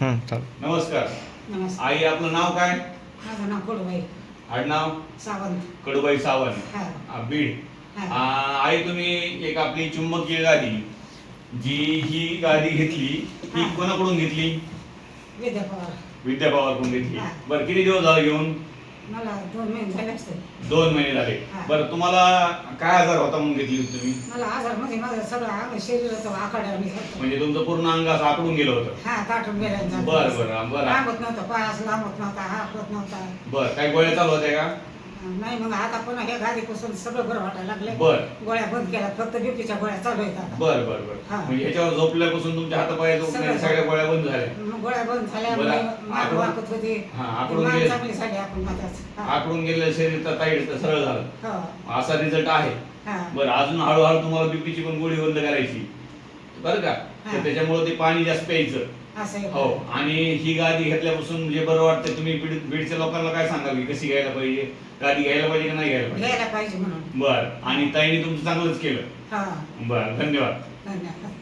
हं, चालेल. नमस्कार. नमस्कार. आई आपलं नाव काय? माझं नाव कडूबाई. आडनाव? सावंत. कडूबाई सावंत. हा. आ, बीड. हा. आई तुम्ही एक आपली चुंबकीय गादी. जी ही गादी घेतली ही हा. कोणाकडून घेतली? विद्या पवार. विद्या पवारकडून घेतली. हा. बरं किती दिवस झाले घेऊन? मला दोन महिने झाले असते. दोन महिने झाले. हा. बरं तुम्हाला काय आजार होता म्हणून घेतली होती तुम्ही? मला आजार म्हणजे माझं सगळं अंग शरीराचं आखाड्यावर निघालं म्हणजे तुमचं पूर्ण अंग असं आकडून गेलं होतं? हा ताटून गेल्या बरं बरं बरं. लांबत नव्हतं पायास लांबत नव्हता हात होत नव्हता. बरं काही गोळ्या चालू होत्या का? नाही मग आता पुन्हा हे गादीपासून सगळं बरं वाटायला लागले बरं. गोळ्या बंद केल्या फक्त बीपीच्या गोळ्या चालू आहेत आता. बरं बरं बरं. हा. म्हणजे ह्याच्यावर झोपल्यापासून तुमच्या हातापाया झोपल्या सगळं. सगळ्या गोळ्या बंद झाल्या. मग गोळ्या बंद झाल्या बरं. मग मान आकडून- वाकत होती. हा, आकडून मान गेले. चांगली आपण हा. आकडून गेलेलं शरीर तर टाईट तर सरळ झालं. हो. असा रिझल्ट आहे. हा. बरं अजून हळूहळू तुम्हाला बीपीची पण गोळी बंद करायची. बरं का? तर. त्याच्यामुळे ते पाणी जास्त प्यायचं. असं. हो. आणि ही गादी घेतल्यापासून म्हणजे बरं वाटतं तुम्ही बीड बीडच्या लोकांना काय सांगाल की कशी घ्यायला पाहिजे? गादी घ्यायला पाहिजे का नाही घ्यायला पाहिजे? घ्यायला पाहिजे म्हणून. बरं. आणि ताईने तुमचं चांगलंच केलं. हा. बरं धन्यवाद. धन्यवाद.